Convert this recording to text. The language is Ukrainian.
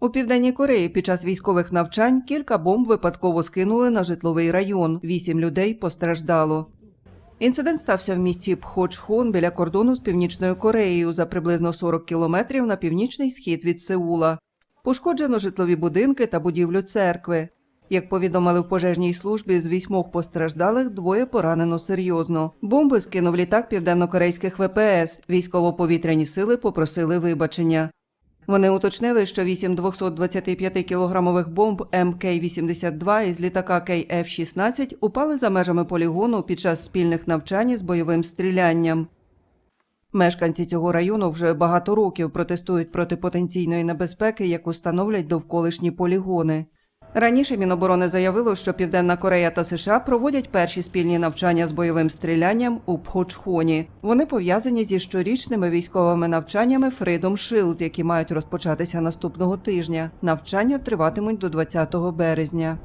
У південній Кореї під час військових навчань кілька бомб випадково скинули на житловий район. Вісім людей постраждало. Інцидент стався в місті Пхочхон біля кордону з Північною Кореєю за приблизно 40 кілометрів на північний схід від Сеула. Пошкоджено житлові будинки та будівлю церкви. Як повідомили в пожежній службі, з вісьмох постраждалих двоє поранено серйозно. Бомби скинув літак південнокорейських ВПС. Військово-повітряні сили попросили вибачення. Вони уточнили, що 8 225-кілограмових бомб МК-82 із літака КФ-16 упали за межами полігону під час спільних навчань з бойовим стрілянням. Мешканці цього району вже багато років протестують проти потенційної небезпеки, яку становлять довколишні полігони. Раніше Міноборони заявило, що Південна Корея та США проводять перші спільні навчання з бойовим стрілянням у Пхочхоні. Вони пов'язані зі щорічними військовими навчаннями Freedom Shield, які мають розпочатися наступного тижня. Навчання триватимуть до 20 березня.